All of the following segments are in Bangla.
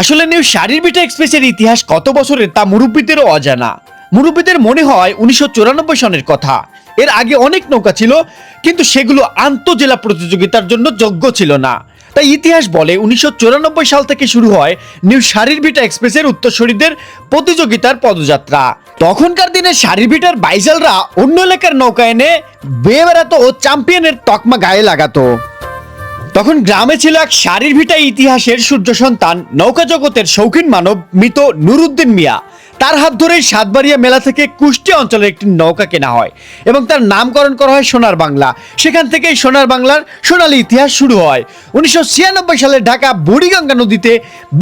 আসলে নিউ শারীর বিটা এক্সপ্রেসের ইতিহাস কত বছরের তা মুরব্বীদেরও অজানা। মুরব্বীদের মনে হয় উনিশশো চুরানব্বই সনের কথা। এর আগে অনেক নৌকা ছিল, কিন্তু সেগুলো আন্তঃজেলা প্রতিযোগিতার জন্য যোগ্য ছিল না। তাই ইতিহাস বলে উনিশশো চুরানব্বই সাল থেকে শুরু হয় নিউ শারীর বিটা এক্সপ্রেসের উত্তরসূরিদের প্রতিযোগিতার পদযাত্রা। তখনকার দিনে শারীর বিটার বাইজালরা অন্য এলাকার নৌকা এনে বেয়ে বেড়াতো ও চ্যাম্পিয়নের তকমা গায়ে লাগাতো। তখন গ্রামে ছিল এক শারীর ভিটা ইতিহাসের সূর্য সন্তান নৌকা জগতের শৌখিন মানব, মৃত নুরুদ্দিন মিয়া। তার হাত ধরেই সাতবাড়িয়া মেলা থেকে কুষ্টি অঞ্চলের একটি নৌকা কেনা হয় এবং তার নামকরণ করা হয় সোনার বাংলা। সেখান থেকেই সোনার বাংলার সোনালী ইতিহাস শুরু হয়। উনিশশো ছিয়ানব্বই সালে ঢাকা বুড়িগঙ্গা নদীতে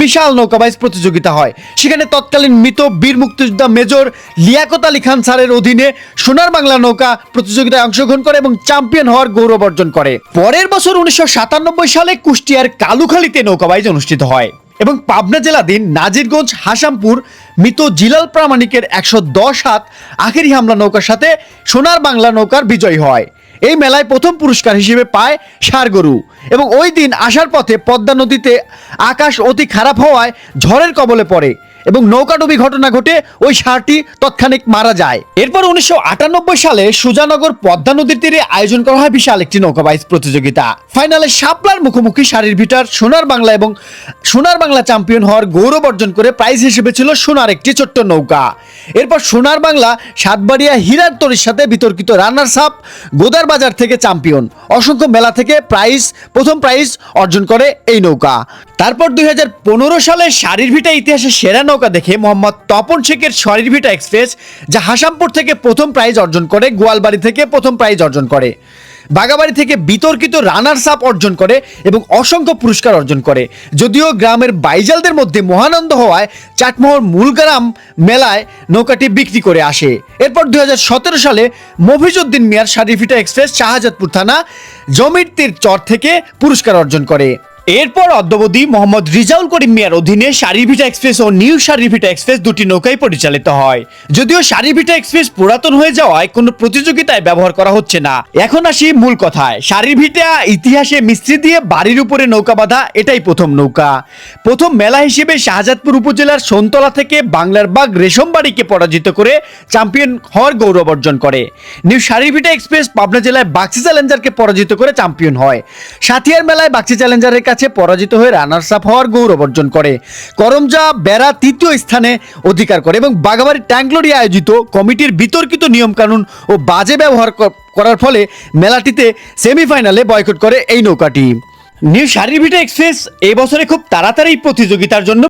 বিশাল নৌকাবাইজ প্রতিযোগিতা হয়। সেখানে তৎকালীন মৃত বীর মুক্তিযোদ্ধা মেজর লিয়াকত আলী খান স্যারের অধীনে সোনার বাংলা নৌকা প্রতিযোগিতায় অংশগ্রহণ করে এবং চ্যাম্পিয়ন হওয়ার গৌরব অর্জন করে। পরের বছর উনিশশো সাতানব্বই সালে কুষ্টিয়ার কালুখালীতে নৌকাবাইজ অনুষ্ঠিত হয়। এবং পাবনা জেলাধীন নাজিরগঞ্জ, হাসামপুর মৃত জিলাল প্রামাণিকের একশো দশ হাত আখেরি হামলা নৌকার সাথে সোনার বাংলা নৌকার বিজয় হয়। এই মেলায় প্রথম পুরস্কার হিসেবে পায় সারগরু এবং ওই দিন আসার পথে পদ্মা নদীতে আকাশ অতি খারাপ হওয়ায় ঝড়ের কবলে পড়ে। এবং নৌকাডুবি ঘটনা ঘটে ওই ষাঁড়টি তৎক্ষণিক মারা যায়। এরপর উনিশশো আটানব্বই সালে সুজানগর পদ্মা নদীর তীরে আয়োজন করা হয় বিশাল একটি নৌকাবাইজ প্রতিযোগিতা। ফাইনালে শাপলার মুখোমুখি শাড়ির ভিটার সোনার বাংলা এবং সোনার বাংলা চ্যাম্পিয়ন হওয়ার গৌরব অর্জন করে প্রাইজ হিসেবে ছিল সোনার একটি ছোট্ট নৌকা। এরপর সোনার বাংলা সাতবাড়িয়া হীরার তরির সাথে বিতর্কিত রানার্স আপ গোদার বাজার থেকে চ্যাম্পিয়ন। অসংখ্য মেলা থেকে প্রাইজ, প্রথম প্রাইজ অর্জন করে এই নৌকা। তারপর দুই হাজার পনেরো সালে শারীর ভিটা ইতিহাসে সেরা নৌকা দেখে মোহাম্মদ তপন শেখের শারীর ভিটা এক্সপ্রেস, যা হাসামপুর থেকে প্রথম প্রাইজ অর্জন করে, গোয়ালবাড়ি থেকে প্রথম প্রাইজ অর্জন করে। বাগাবাড়ি থেকে বিতর্কিত রানার্স আপ অর্জন করে এবং অসংখ্য পুরস্কার অর্জন করে। যদিও গ্রামের বাইজালদের মধ্যে মহানন্দ হওয়ায় চাটমোহর মূলগ্রাম মেলায় নৌকাটি বিক্রি করে আসে। এরপর দুই হাজার সতেরো সালে মফিজউদ্দিন মিয়ার শারিফিটা এক্সপ্রেস, শাহজাদপুর থানা, জমির তীর চর থেকে পুরস্কার অর্জন করে। এরপর অদ্যবধি মোহাম্মদ রিজাউল করিম মিয়ার অধীনে শারিভিটা এক্সপ্রেস ও নিউ শারিভিটা এক্সপ্রেস দুটি নৌকাই পরিচালিত হয়। যদিও শারিভিটা এক্সপ্রেস পুরাতন হয়ে যাওয়ায় কোনো প্রতিযোগিতায় ব্যবহার করা হচ্ছে না। এখন আসি মূল কথায়। শারিভিটা ইতিহাসে মিস্ত্রি দিয়ে বাড়ির উপরে নৌকা বাঁধা, এটাই প্রথম নৌকা। প্রথম মেলা হিসেবে শাহজাদপুর উপজেলার সোনতলা থেকে বাংলার বাগ রেশমবাড়িকে পরাজিত করে চ্যাম্পিয়ন হওয়ার গৌরব অর্জন করে। নিউ শারিভিটা এক্সপ্রেস পাবনা জেলায় বাক্সি চ্যালেঞ্জারকে পরাজিত করে চ্যাম্পিয়ন হয়। সাথিয়ার মেলায় বাক্সি চ্যালেঞ্জারের কাছে পরাজিত হয়ে রানার্স আপ হওয়ার গৌরব অর্জন করে। করমজা বেড়া তৃতীয় স্থানে অধিকার করে এবং বাগাবাড়ি ট্যাঙ্কলোরি আয়োজিত কমিটির বিতর্কিত নিয়মকানুন ও বাজে ব্যবহার করার ফলে মেলাটিতে সেমিফাইনালে বয়কট করে এই নৌকাটি। নিউ শারীরভিটা এক্সপ্রেস এবছরে বছরে খুব তাড়াতাড়ি প্রতিযোগিতার জন্য